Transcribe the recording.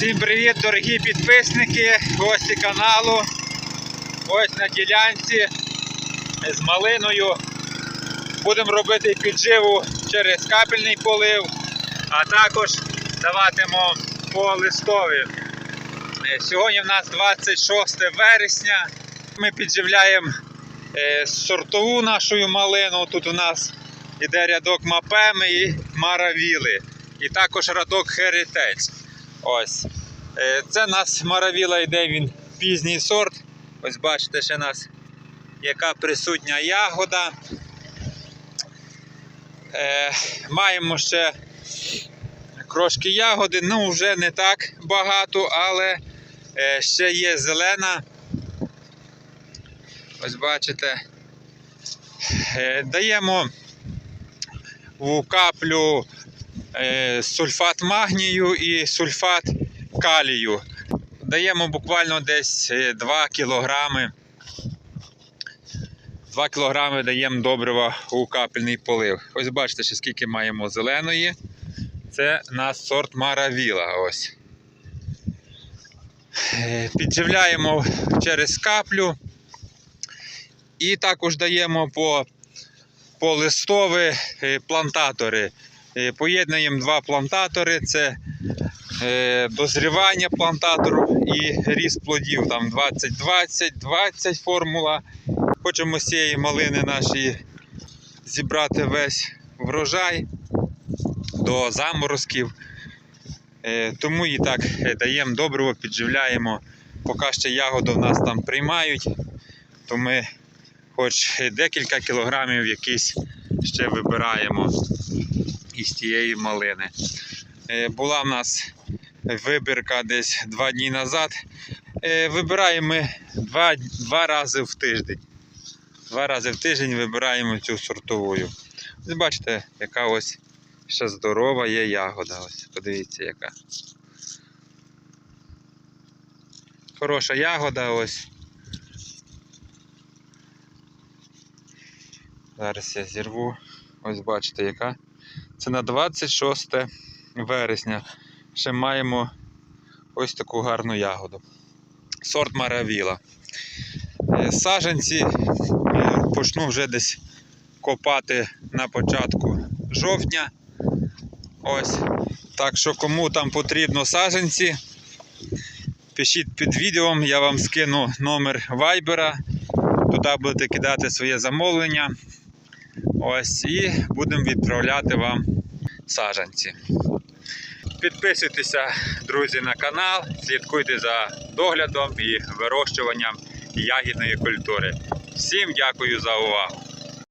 Всім привіт, дорогі підписники, гості каналу. Ось на ділянці з малиною. Будемо робити підживу через капельний полив, а також даватимемо по листові. Е, Сьогодні в нас 26 вересня. Ми підживляємо е, сортову нашу малину. Тут у нас іде рядок мапеми і маравіли. І також рядок херітець. Ось. Е, Це нас маравіла йде він пізній сорт. Ось бачите, ще нас яка присутня ягода. Е, маємо ще крошки ягоди, ну вже не так багато, але е, ще є зелена. Ось бачите. Е, даємо в каплю сульфат магнію і сульфат калію. Даємо буквально десь е, 2 кілограми. 2 кілограми даємо добрива у капельний полив. Ось бачите, ще скільки маємо зеленої. Це наш сорт Маравіла. Е, Підживляємо через каплю. І також даємо по, по листові е, плантатори. Е, Поєднуємо два плантатори. Це е, дозрівання плантатору і ріст плодів. Там 20-20, 20 формула. Хочемо з цієї малини нашої зібрати весь врожай до заморозків. Е, Тому і так даємо добриво, підживляємо. Поки ще ягоду в нас там приймають, то ми хоч декілька кілограмів якісь ще вибираємо із тієї малини. Е, Була в нас вибірка десь два дні назад. Е, Вибираємо ми два, два рази в тиждень. Два рази в тиждень вибираємо цю сортовую. Ось бачите, яка ось ще здорова є ягода. Ось, подивіться, яка. Хороша ягода ось. Зараз я зірву. Ось бачите, яка. Це на 26 вересня. Ще маємо ось таку гарну ягоду. Сорт Маравіла. Е, Саженці е, почну вже десь копати на початку жовтня. Ось. Так що кому там потрібно саженці, пишіть під відео, я вам скину номер вайбера. Туди будете кидати своє замовлення. Ось і будемо відправляти вам саджанці. Підписуйтеся, друзі, на канал, слідкуйте за доглядом і вирощуванням ягідної культури. Всім дякую за увагу!